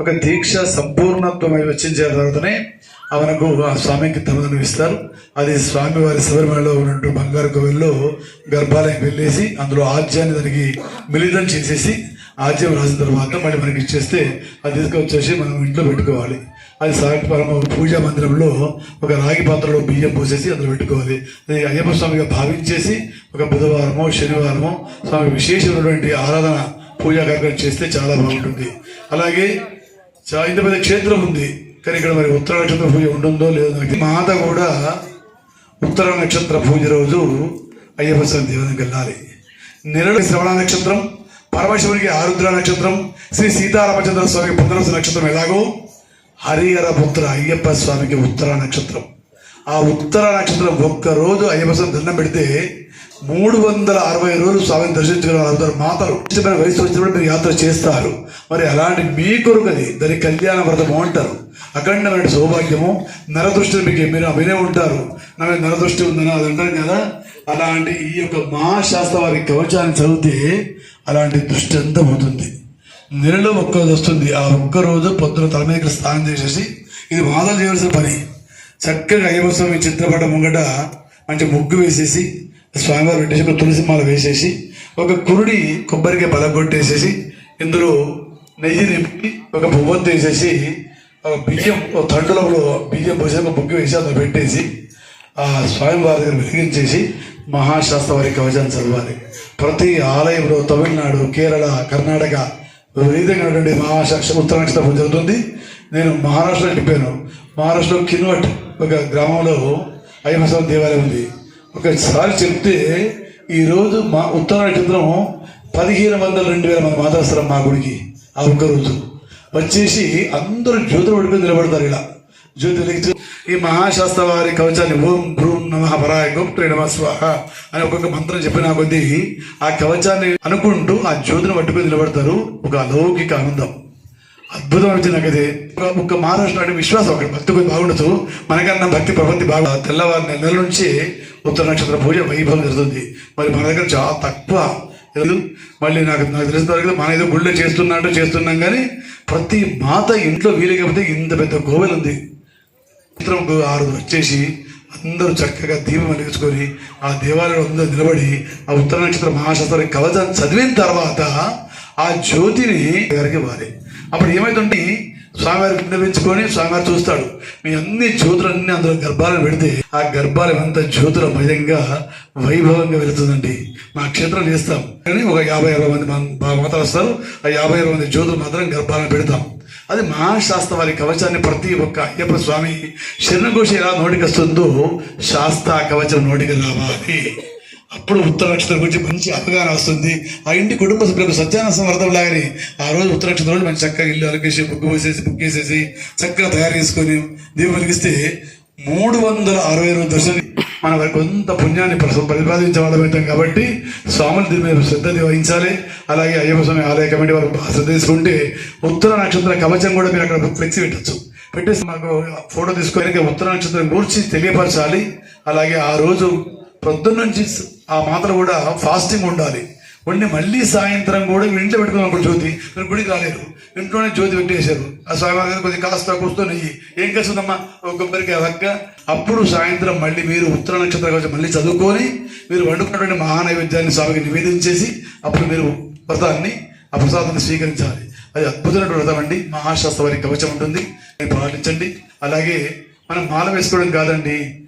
ఒక దీక్ష సంపూర్ణత్వమై వచ్చిన తర్వాతనే ఆమెకు ఆ స్వామికి తమదనం ఇస్తారు. అది స్వామివారి శబరిమలలో ఉన్నట్టు బంగారు కోవిల్లో గర్భాలయం వెళ్ళేసి అందులో ఆజ్యాన్ని దానికి మిళితం చేసేసి ఆజ్యం రాసిన తర్వాత మళ్ళీ మనకి ఇచ్చేస్తే అది తీసుకొచ్చేసి మనం ఇంట్లో పెట్టుకోవాలి. అది సాయంత్రం పూజా మందిరంలో ఒక రాగి పాత్రలో బియ్యం పోసేసి అందులో పెట్టుకోవాలి. అది అయ్యప్ప స్వామిగా భావించేసి ఒక బుధవారమో శనివారమో స్వామి విశేషమైనటువంటి ఆరాధన పూజా కార్యక్రమం చేస్తే చాలా బాగుంటుంది. అలాగే చా- ఇంత పెద్ద క్షేత్రం ఉంది. కానీ ఇక్కడ మరి ఉత్తర నక్షత్ర పూజ ఉంటుందో లేదో నాకు మాత కూడా ఉత్తర నక్షత్ర పూజ రోజు అయ్యప్ప స్వామి దేవాలయంకి వెళ్ళాలి. నిరడు శ్రవణ నక్షత్రం పరమశివునికి ఆరుద్ర నక్షత్రం శ్రీ సీతారామచంద్ర స్వామికి పునరస నక్షత్రం ఎలాగో? హరిహర పుత్ర అయ్యప్ప స్వామికి ఉత్తర నక్షత్రం. ఆ ఉత్తర నక్షత్రం ఒక్క రోజు అయ్యప్ప స్వామి దండం పెడితే మూడు వందల అరవై రోజులు స్వామిని దర్శించుకున్న అందరు మాతలు. ఇష్టమైన వయసు వచ్చినప్పుడు మీరు యాత్ర చేస్తారు. మరి అలాంటి మీ కొరకది దాని కళ్యాణ వ్రతము అంటారు. అఖండమైన సౌభాగ్యము నరదృష్టిని మీకు మీరు వినే ఉంటారు. నాకు నరదృష్టి ఉందని? అది అంటారు కదా. అలాంటి ఈ యొక్క మహాశాస్త్ర వారి కవచాన్ని చదివితే అలాంటి దృష్టి అంతా పోతుంది నెలలో ఒక్క రోజు వస్తుంది. ఆ ఒక్క రోజు పొద్దున తల మీద స్నానం చేసేసి ఇది మాదలు చేయవలసిన పని. చక్కగా అయ్యప్ప చిత్రపటం ముంగట మంచి ముగ్గు వేసేసి స్వామివారు పెట్టేసి ఒక తులసి మాల వేసేసి ఒక కురుడి కొబ్బరికాయ పలగొట్టేసేసి ఇందులో నెయ్యి నింపి ఒక పువ్వొత్తు వేసేసి ఒక బియ్యం తండ్రులలో బియ్యం పోసి ఒక ముగ్గు వేసి అందులో పెట్టేసి ఆ స్వామివారి దగ్గర వెలిగించేసి మహాశాస్త్ర వారి కవచాన్ని చదవాలి. ప్రతి ఆలయంలో తమిళనాడు కేరళ కర్ణాటక వివిధమైనటువంటి మహాశాస్త్ర ఉత్తర జరుగుతుంది. నేను మహారాష్ట్రలో చెప్పాను మహారాష్ట్రలో కిన్వట్ ఒక గ్రామంలో అయ్యప్ప స్వామి దేవాలయం ఉంది. ఒకసారి చెప్తే ఈరోజు మా ఉత్తర నక్షత్రం పదిహేను వందల రెండు వేల మంది మాతాస్తారు మా గుడికి ఆ ఒక్క రోజు. వచ్చేసి అందరూ జ్యోతులు పడిపోయి నిలబడతారు ఇలా. జ్యోతి ఈ మహాశాస్త్ర వారి కవచాన్ని ఓం భ్రూం నమ పరాయ గోప్త్రే నమ స్వాహ అని ఒక్కొక్క మంత్రం చెప్పిన కొద్దీ ఆ కవచాన్ని అనుకుంటూ ఆ జ్యోతిని పట్టుకొని నిలబడతారు. ఒక అలౌకిక ఆనందం. అద్భుతం వచ్చింది నాకు ఒక- మహారాష్ట్ర అంటే విశ్వాసం అక్కడ భక్తి బాగుండదు మనకన్నా భక్తి ప్రపత్తి బాగా తెల్లవారి నెల నుంచి ఉత్తర నక్షత్ర పూజ వైభవం జరుగుతుంది. మరి మన దగ్గర చాలా తక్కువ. మళ్ళీ నాకు నాకు తెలిసిన వరకు మన ఏదో గుళ్ళో చేస్తున్నట్టు చేస్తున్నాం కానీ ప్రతి మాత ఇంట్లో వీలకపోతే ఇంత పెద్ద గోవెలు ఉంది. సాయంత్రం ఆరు వచ్చేసి అందరూ చక్కగా దీపం వెలిగించుకొని ఆ దేవాలయంలో అందరూ నిలబడి ఆ ఉత్తర నక్షత్ర మహాశాస్త్రం కవచాన్ని చదివిన తర్వాత ఆ జ్యోతిని గారికి ఇవ్వాలి. అప్పుడు ఏమైతుంది స్వామివారి విన్నవించుకొని పెంచుకొని స్వామివారు చూస్తాడు. మీ అన్ని జ్యోతులన్నీ అందులో గర్భాలను పెడితే ఆ గర్భాలయం అంత జ్యోతుల భయంగా వైభవంగా వెళుతుందండి. మా క్షేత్రం చేస్తాం. కానీ ఒక యాభై అరవై మంది మా- మాత్రం వస్తారు. ఆ యాభై అరవై మంది జ్యోతులు మాత్రం గర్భాలను పెడతాం. అది మహాశాస్త్ర వారి కవచాన్ని ప్రతి ఒక్క అయ్యప్ప స్వామి శరణఘోష ఎలా నోటికి వస్తుందో శాస్త్ర కవచం నోటికి రావాలి. అప్పుడు ఉత్తర నక్షత్రం గురించి మంచి అవగాహన వస్తుంది. ఆ ఇంటి కుటుంబ సభ్యులకు సత్యాన సమర్థం లాగానే ఆ రోజు ఉత్తర నక్షత్రం రోజు మంచి చక్కగా ఇల్లు అలకేసి బుక్ పోసేసి బుక్ వేసేసి చక్కగా తయారు చేసుకొని దీపం వెలిగిస్తే మూడు వందల అరవై రోజు దర్శనం మన కొంత పుణ్యాన్ని ప్రతిపాదించే ప్రతిపాదించే వాళ్ళమవుతాం కాబట్టి స్వాములు దీని మీద శ్రద్ధ వహించాలి అలాగే అయ్యప్ప స్వామి ఆలయ కమిటీ వారు శ్రద్ధ తీసుకుంటే ఉత్తర నక్షత్ర కవచం కూడా మీరు అక్కడ ఫ్లెక్సీ పెట్టచ్చు. పెట్టేసి మాకు ఫోటో తీసుకొని ఉత్తర నక్షత్రం గురించి తెలియపరచాలి. అలాగే ఆ రోజు పొద్దున్న నుంచి ఆ మాత్రం కూడా ఫాస్టింగ్ ఉండాలి. ఉండి మళ్ళీ సాయంత్రం కూడా మీరు ఇంట్లో పెట్టుకున్నాం జ్యోతి. మీరు గుడికి రాలేరు ఇంట్లోనే జ్యోతి పెట్టేశారు. ఆ స్వామి కొద్దిగా కాస్త కూర్చొని ఏం కలిసిందమ్మా ఒక కొబ్బరికాయ అప్పుడు సాయంత్రం మళ్ళీ మీరు ఉత్తర నక్షత్రం కోసం మళ్ళీ చదువుకొని మీరు వండుకున్నటువంటి మహానైవేద్యాన్ని స్వామికి నివేదించేసి అప్పుడు మీరు వ్రతాన్ని ఆ ప్రసాదాన్ని స్వీకరించాలి. అది అద్భుతమైన వ్రతం అండి. మహాశాస్త్ర వారి కవచం ఉంటుంది. పాటించండి. అలాగే మనం మాల వేసుకోవడం కాదండి.